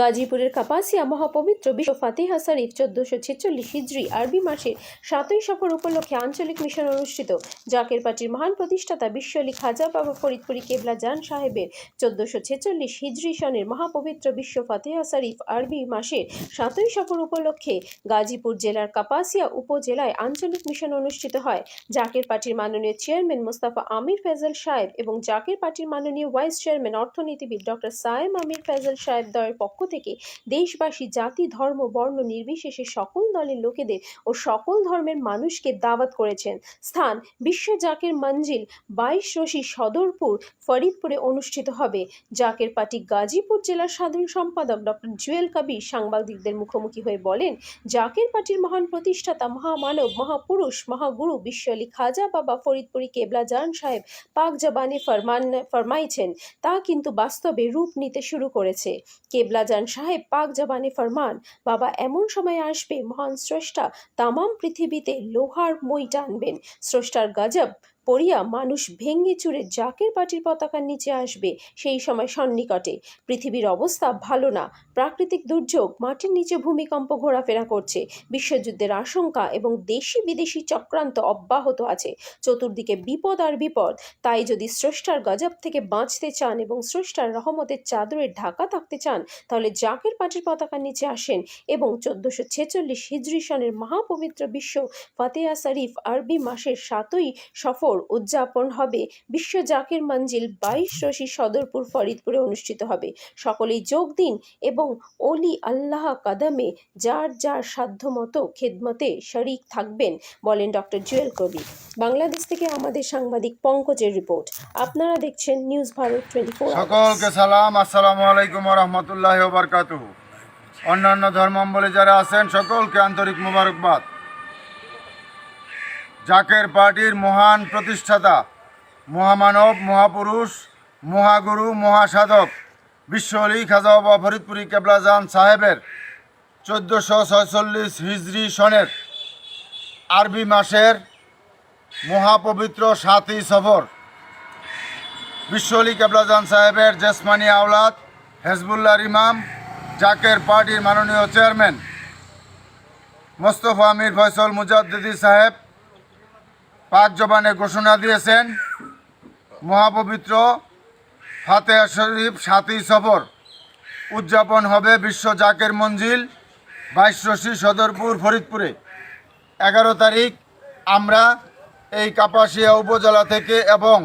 গাজীপুরের কাপাসিয়া মহাপবিত্র বিশ্ব ফাতিহা শরীফ চোদ্দশো ছেচল্লিশ হিজড়ি আরবি মাসের সাতই সফর উপলক্ষে আঞ্চলিক মিশন অনুষ্ঠিত। জাকের পার্টির মহান প্রতিষ্ঠাতা বিশ্বলি খাজা বাবা ফরিদপুরি কেবলা জান সাহেবের চোদ্দশো ছেচল্লিশ হিজড়ি সনের মহাপবিত্র বিশ্ব ফাতিহা শরীফ আরবি মাসের সাতই সফর উপলক্ষে গাজীপুর জেলার কাপাসিয়া উপজেলায় আঞ্চলিক মিশন অনুষ্ঠিত হয়। জাকের পার্টির মাননীয় চেয়ারম্যান মোস্তাফা আমির ফেজল সাহেব এবং জাকের পার্টির মাননীয় ভাইস চেয়ারম্যান অর্থনীতিবিদ ডক্টর সায়েম আমির ফেজল সাহেব দয়ের পক্ষ থেকে দেশবাসী, জাতি, ধর্ম, বর্ণ নির্বিশেষে সকল দলের লোকেদের ও সকল ধর্মের মানুষকে দাওয়াত করেছেন। স্থান বিশ্ব জাকের মঞ্জিল বাইশ রশি সদরপুর, ফরিদপুরে অনুষ্ঠিত হবে। জাকের পার্টি গাজীপুর জেলার সাধারণ সম্পাদক ডক্টর জুয়েল কবির সাংবাদিকদের মুখোমুখি হয়ে বলেন, জাকের পার্টির মহান প্রতিষ্ঠাতা, মহামানব, মহাপুরুষ, মহাগুরু বিশ্ব আলী খাজা বাবা ফরিদপুরি কেবলা জান সাহেব পাক জবানে ফরমান, ফরমাইছেন। তা কিন্তু বাস্তবে রূপ নিতে শুরু করেছে। কেবলাজান সাহেব, পাক জবানে ফরমান, বাবা এমন সময় আসবে, মহান স্রষ্টা তামাম পৃথিবীতে লোহার মই টানবেন। স্রষ্টার গজব পড়িয়া মানুষ ভেঙে চুরে জাকের পার্টির পতাকার নিচে আসবে সেই সময় সন্নিকটে। পৃথিবীর অবস্থা ভালো না। প্রাকৃতিক দুর্যোগ মাটির নিচে ভূমিকম্প ঘোরাফেরা করছে। বিশ্বযুদ্ধের আশঙ্কা এবং দেশি বিদেশি চক্রান্ত অব্যাহত আছে। চতুর্দিকে বিপদ আর বিপদ। তাই যদি স্রষ্টার গজব থেকে বাঁচতে চান এবং স্রষ্টার রহমতের চাদরে ঢাকা থাকতে চান, তাহলে জাকের পার্টির পতাকার নিচে আসেন এবং চোদ্দশো ছেচল্লিশ হিজরি সনের মহাপবিত্র বিশ্ব ফাতেহা শরীফ আরবি মাসের সাতই সফর উদযাপন হবে। বিশ্ব জাকের মঞ্জিল বাইশ রশি সদরপুর ফরিদপুরে অনুষ্ঠিত হবে। সকলেই যোগ দিন এবং অলি আল্লাহ কাদামে যার যার সাধ্যমতো খেদমতে শরিক থাকবেন বলেন ডক্টর জুয়েল কবি বাংলাদেশ থেকে আমাদের সাংবাদিক পঙ্কজের রিপোর্ট। আপনারা দেখছেন নিউজ ভারত টোয়েন্টি ফোর সকলকে সালাম, আসসালামু আলাইকুম রহমতুল্লাহ অন্যান্য ধর্মাবলী যারা আছেন, সকলকে আন্তরিক মোবারকবাদ। জাকের পার্টির মহান প্রতিষ্ঠাতা, মহামানব, মহাপুরুষ, মহাগুরু, মহাসাধক, বিশ্ব আলী খাজা ফরিদপুরি কেবলাজান সাহেবের চোদ্দোশো ছয়চল্লিশ হিজরি সনের আরবি মাসের মহাপবিত্র সাতই সফর। বিশ্ব আলী কেবলাজান সাহেবের জেসমানি আওলাদ হেজবুল্লাহর ইমাম, জাকের পার্টির মাননীয় চেয়ারম্যান মোস্তফা আমির ফয়সল মুজাদ্দিদি সাহেব পাক জবানে ঘোষণা দিয়েছেন মহাপবিত্র ফাতেহা শরীফ সাতই সফর। উদযাপন হবে বিশ্ব জাকের মঞ্জিল বাইশ রশি সদরপুর ফরিদপুরে। এগারো তারিখ আমরা এই কাপাসিয়া উপজেলা থেকে এবং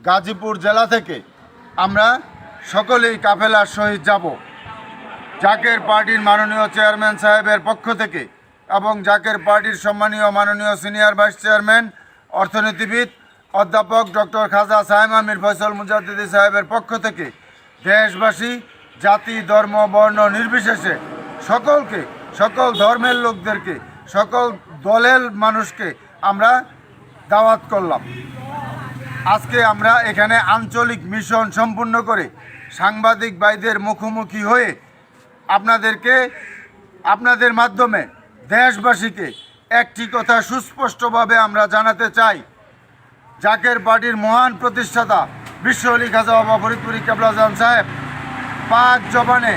গাজীপুর জেলা থেকে আমরা সকলেই কাফেলার সহিত যাব। জাকের পার্টির মাননীয় চেয়ারম্যান সাহেবের পক্ষ থেকে এবং জাকের পার্টির সম্মানীয় মাননীয় সিনিয়র ভাইস চেয়ারম্যান অর্থনীতিবিদ অধ্যাপক ডক্টর খাজা সাহেম আমির ফয়সল মুজাদ্দিদি সাহেবের পক্ষ থেকে দেশবাসী, জাতি, ধর্ম, বর্ণ নির্বিশেষে সকলকে, সকল ধর্মের লোকদেরকে, সকল দলের মানুষকে আমরা দাওয়াত করলাম। আজকে আমরা এখানে আঞ্চলিক মিশন সম্পূর্ণ করে সাংবাদিক ভাইদের মুখোমুখি হয়ে আপনাদেরকে, আপনাদের মাধ্যমে দেশবাসীকে একটি কথা সুস্পষ্টভাবে আমরা জানাতে চাই। জাকের পার্টির মহান প্রতিষ্ঠাতা বিশ্ব আলী খাজা বাবা ফরিদপুরি কেবলাজান সাহেব, পাক জবানে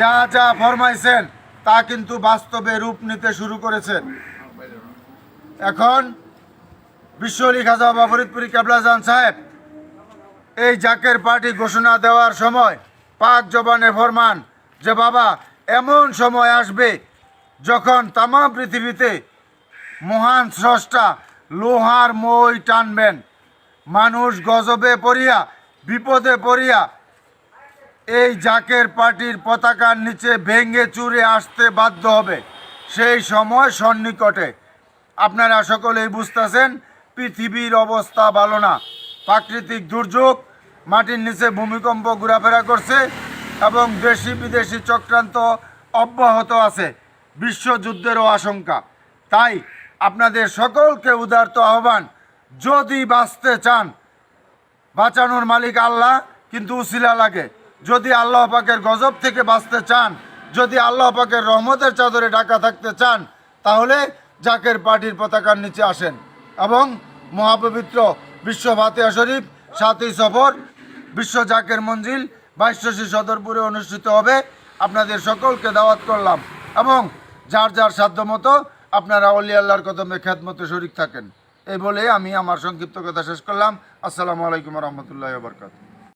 যা যা ফরমাইছেন তা কিন্তু বাস্তবে রূপ নিতে শুরু করেছেন। এখন বিশ্ব আলী খাজা বাবা ফরিদপুরি কেবলাজান সাহেব, এই জাকের পার্টি ঘোষণা দেওয়ার সময় পাক জবানে ফরমান যে, বাবা, এমন সময় আসবে যখন তাম পৃথিবীতে মহান স্রষ্টা লোহার মই টানবেন, মানুষ গজবে পড়িয়া, বিপদে পড়িয়া এই জাকের পার্টির পতাকার নিচে ভেঙে চুরে আসতে বাধ্য হবে। সেই সময় সন্নিকটে। আপনারা সকলেই বুঝতেছেন, পৃথিবীর অবস্থা ভালো না। প্রাকৃতিক দুর্যোগ, মাটির নিচে ভূমিকম্প ঘোরাফেরা করছে এবং দেশি বিদেশি চক্রান্ত অব্যাহত আছে। বিশ্বযুদ্ধেরও আশঙ্কা। তাই আপনাদের সকলকে উদারত আহ্বান, যদি বাঁচতে চান, বাঁচানোর মালিক আল্লাহ, কিন্তু উসিলা লাগে। যদি আল্লাহ পাকের গজব থেকে বাঁচতে চান, যদি আল্লাহ পাকের রহমতের চাদরে ঢাকা থাকতে চান, তাহলে জাকের পার্টির পতাকার নিচে আসেন এবং মহাপবিত্র বিশ্ব ফাতেহা শরীফ সাতই সফর, বিশ্ব জাকের মঞ্জিল বাইশশী সদরপুরে অনুষ্ঠিত হবে। আপনাদের সকলকে দাওয়াত করলাম এবং যার যার সাধ্য মতো আপনারা অলি আল্লাহর কদমে খ্যাত মতো শরিক থাকেন। এই বলে আমি আমার সংক্ষিপ্ত কথা শেষ করলাম। আসসালামু আলাইকুম রহমতুল্লাহ বরকাত